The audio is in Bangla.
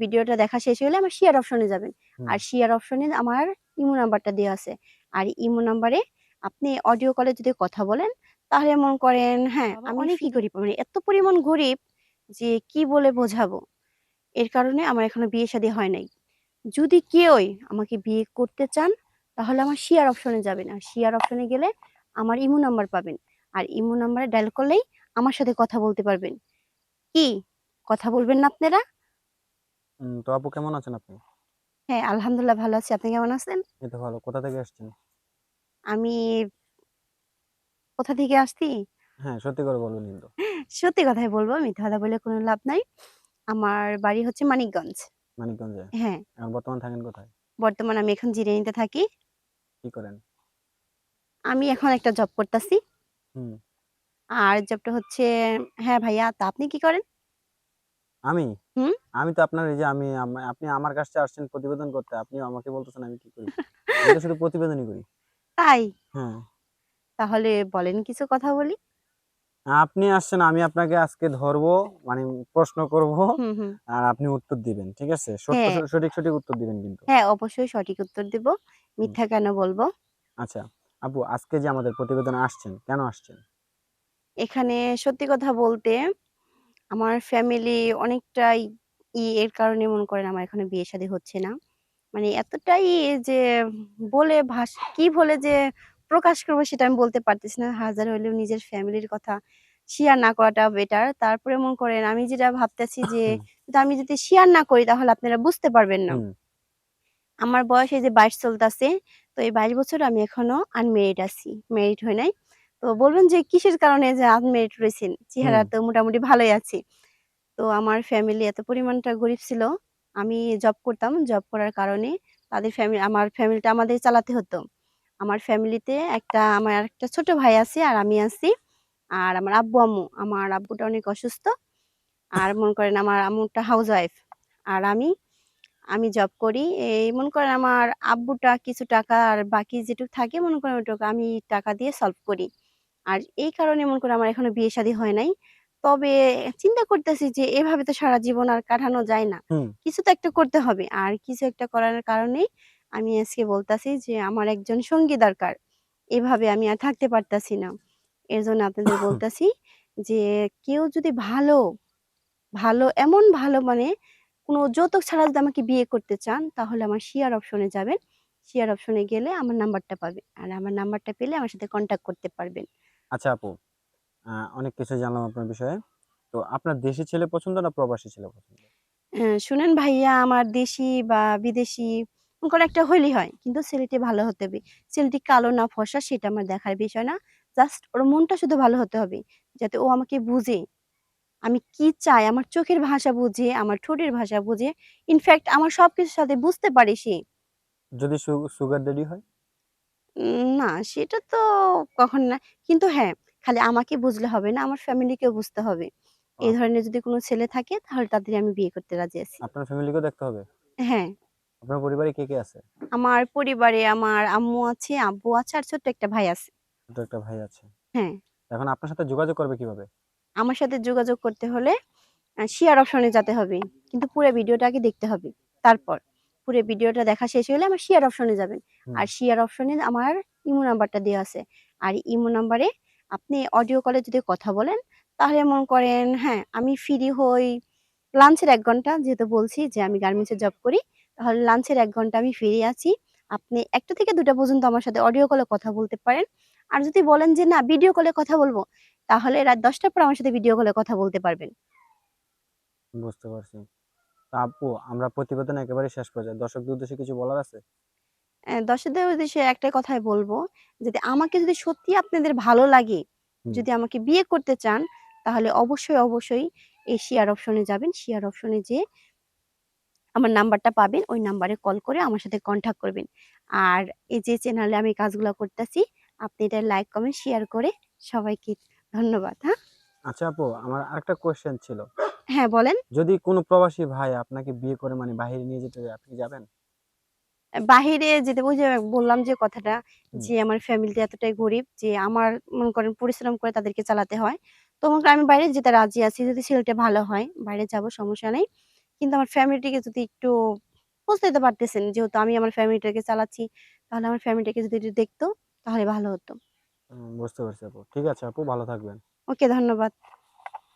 ভিডিওটা দেখা শেষ হলে আমার শেয়ার অপশনে যাবেন। আর শেয়ার অপশনে আমার ইমো নাম্বারটা দেওয়া আছে। আর ইমো নাম্বারে আপনি অডিও কলে যদি কথা বলেন তাহলে মনে করেন হ্যাঁ আমি অনেকই গরিব মানে এত পরিমাণ গরিব যে কি বলে বোঝাবো? এর কারণে আমার এখনও বিয়ে শাদী হয় নাই। যদি কেউই আমাকে বিয়ে করতে চান তাহলে আমার শেয়ার অপশনে যাবেন। আর শেয়ার অপশনে গেলে আমার ইমো নাম্বার পাবেন। আর ইমো নাম্বারে ডায়াল করলেই আমার সাথে কথা বলতে পারবেন। কি? কথা বলবেন না আপনারা? উম, তো আপু কেমন আছেন আপনি? হ্যাঁ আলহামদুলিল্লাহ ভালো আছি। আপনি কেমন আছেন? এই তো ভালো। কোথা থেকে আসছেন? আমি কোথা থেকে আসছি? হ্যাঁ সত্যি করে বলবেন কিন্তু। সত্যি কথাই বলব মিথ্যা কথা বলে কোনো লাভ নাই। আমার বাড়ি হচ্ছে মানিকগঞ্জ। মানিকগঞ্জে? হ্যাঁ। এখন বর্তমান থাকেন কোথায়? বর্তমান আমি এখন জিরানিতে থাকি। কি করেন? আমি এখন একটা জব করতেছি। হুম। আর জবটা হচ্ছে হ্যাঁ ভাইয়া তা আপনি কি করেন? আমি? আমি তো আপনার এই যে আমি আপনি আমার কাছে আসছেন প্রতিবেদন করতে আপনি আমাকে বলতেছেন আমি কি করি? আমি তো শুধু প্রতিবেদনই করি। তাই? হ্যাঁ। তাহলে বলেন কিছু কথা বলি। আপনি আসছেন আমি আপনাকে আজকে ধরবো মানে প্রশ্ন করব আর আপনি উত্তর দিবেন ঠিক আছে? হ্যাঁ। সঠিক সঠিক উত্তর দিবেন কিন্তু। হ্যাঁ অবশ্যই সঠিক উত্তর দেব। মিথ্যা কেন বলব? আচ্ছা আপু আজকে যে আমাদের প্রতিবেদন আসছেন কেন আসছেন? এখানে সত্যি কথা বলতে আমার ফ্যামিলি অনেকটাই ই এর কারণে মনে করেন আমার এখনও বিয়ে শাদী হচ্ছে না। মানে এতটাই যে বলে ভাষ কি বলে যে প্রকাশ করব সেটা আমি বলতে পারতেছি না। হাজার হলেও নিজের ফ্যামিলির কথা শেয়ার না করাটা বেটার তারপরে মনে করেন আমি যেটা ভাবতেছি যে কিন্তু আমি যদি শেয়ার না করি তাহলে আপনারা বুঝতে পারবেন না। হুম, আমার বয়স এই যে বাইশ চলতেছে তো এই বাইশ বছর আমি এখনও আনমেরিড আছি। মেরিড হই নাই। তো বলবেন যে কিসের কারণে যে আনমেরিড রয়েছেন? চেহারা তো মোটামুটি ভালোই আছে। তো আমার ফ্যামিলি এত পরিমাণটা গরিব ছিল আমি জব করতাম জব করার কারণে তাদের ফ্যামিলি আমার ফ্যামিলিটা আমাদের চালাতে হতো। আমার ফ্যামিলিতে একটা আমার একটা ছোট ভাই আছে আর আমি আছি আর আমার আব্বু আম্মু। আমার আব্বুটা অনেক অসুস্থ আর মনে করেন আমার আম্মুটা হাউস ওয়াইফ আর আমি আমি জব করি। এই মনে করেন আমার আব্বুটা কিছু টাকা আর বাকি যেটুকু থাকে মনে করেন ওইটুকু আমি টাকা দিয়ে সলভ করি। আর এই কারণে মনে করেন আমার এখনও বিয়ে শাদী হয় নাই। তবে চিন্তা করতেছি যে এভাবে তো সারা জীবন আর কাটানো যায় না। কিছু তো একটা করতে হবে আর কিছু একটা করার কারণেই আমি আজকে বলতাছি যে আমার একজন সঙ্গী দরকার। এভাবে আমি আর থাকতে পারতাছি না। এর জন্য আপনাদের বলতাছি যে কেউ যদি ভালো ভালো এমন ভালো মানে কোনো যৌতুক ছাড়া যদি আমাকে বিয়ে করতে চান তাহলে আমার শেয়ার অপশনে যাবেন। শেয়ার অপশনে গেলে আমার নাম্বারটা পাবেন। আর আমার নাম্বারটা পেলে আমার সাথে কন্ট্যাক্ট করতে পারবেন। আচ্ছা আপু অনেক কিছু জানলাম আপনার বিষয়ে। তো আপনার দেশি ছেলে পছন্দ না প্রবাসী ছেলে পছন্দ? শুনেন ভাইয়া আমার দেশি বা বিদেশি কোনো একটা হইলেই হয় কিন্তু ছেলেটি ভালো হতে হবে। ছেলেটি কালো না ফসা সেটা আমার দেখার বিষয় না। জাস্ট ওর মনটা শুধু ভালো হতে হবে যাতে ও আমাকে বুঝে। আমি কি চাই আমার চোখের ভাষা বুঝে আমার ঠোঁটের ভাষা বুঝে। ইনফ্যাক্ট আমার সবকিছুর সাথে বুঝতে পারে সে। যদি সুগার ডেডি হয়? না সেটা তো কখন না। কিন্তু হ্যাঁ খালি আমাকে বুঝলে হবে না আমার ফ্যামিলিকেও বুঝতে হবে। এই ধরনের যদি কোনো ছেলে থাকে তাহলে তাদের আমি বিয়ে করতে রাজি আছি। আপনার ফ্যামিলিকেও দেখতে হবে? হ্যাঁ। আপনার পরিবারে কে কে আছে? আমার পরিবারে আমার আম্মু আছে আব্বু আছে আর ছোট্ট একটা ভাই আছে। ছোট একটা ভাই আছে। হ্যাঁ। এখন আপনার সাথে যোগাযোগ করবে কীভাবে? আমার সাথে যোগাযোগ করতে হলে শেয়ার অপশনে যেতে হবে। কিন্তু পুরো ভিডিওটা আগে দেখতে হবে। তারপর। পুরো ভিডিওটা দেখা শেষ হলে আমার শেয়ার অপশনে যাবেন। আর শেয়ার অপশনে আমার ইমো নাম্বারটা দেওয়া আছে। আর ইমো নাম্বারে আপনি অডিও কলে যদি কথা বলেন তাহলে মনে করেন হ্যাঁ আমি ফ্রি হই লাঞ্চের এক ঘণ্টা যেহেতু বলছি যে আমি গার্মেন্টসে জব করি তাহলে লাঞ্চের এক ঘণ্টা আমি ফ্রি আছি। আপনি একটা থেকে দুটা পর্যন্ত আমার সাথে অডিও কলে কথা বলতে পারেন। আর যদি বলেন যে না ভিডিও কলে কথা বলব তাহলে রাত দশটার পর আমার সাথে ভিডিও কলে কথা বলতে পারবেন। বুঝতে পারছি। তা আপু আমরা প্রতিবেদন একেবারে শেষ পর্যায়ে দর্শকদের উদ্দেশ্যে কিছু বলার আছে? দর্শকদের উদ্দেশ্যে একটাই কথাই বলব যদি আমাকে যদি সত্যি আপনাদের ভালো লাগে যদি আমাকে বিয়ে করতে চান তাহলে অবশ্যই অবশ্যই এই শেয়ার অপশনে যাবেন। শেয়ার অপশনে যে আমার নাম্বারটা পাবেন ওই নাম্বারে কল করে আমার সাথে কন্ট্যাক্ট করবেন। আর এই যে চ্যানেলে আমি কাজগুলো করতেছি আপনি এটা লাইক কমেন্ট শেয়ার করে সবাইকে ধন্যবাদ হ্যাঁ? আচ্ছা আপু আমার আরেকটা কোয়েশ্চেন ছিল। হ্যাঁ বলেন। যদি কোনো প্রবাসী ভাই আপনাকে বিয়ে করে মানে বাইরে নিয়ে যেতে চায়, আপনি যাবেন? বাহিরে যেতে ওই যে বললাম যে কথাটা যে আমার ফ্যামিলিতে এতটাই গরিব যে আমার মনে করেন পরিশ্রম করে তাদেরকে চালাতে হয়। তো মনে আমি বাইরে যেতে রাজি আছি যদি ছেলেটা ভালো হয় বাইরে যাব সমস্যা নেই। কিন্তু আমার ফ্যামিলিটাকে যদি একটু বুঝতেই তো পারতেছেন যেহেতু আমি আমার ফ্যামিলিটাকে চালাচ্ছি তাহলে আমার ফ্যামিলিটাকে যদি একটু দেখতো তাহলে ভালো হতো। বুঝতে পারছি আপু। ঠিক আছে আপু ভালো থাকবেন। ওকে ধন্যবাদ।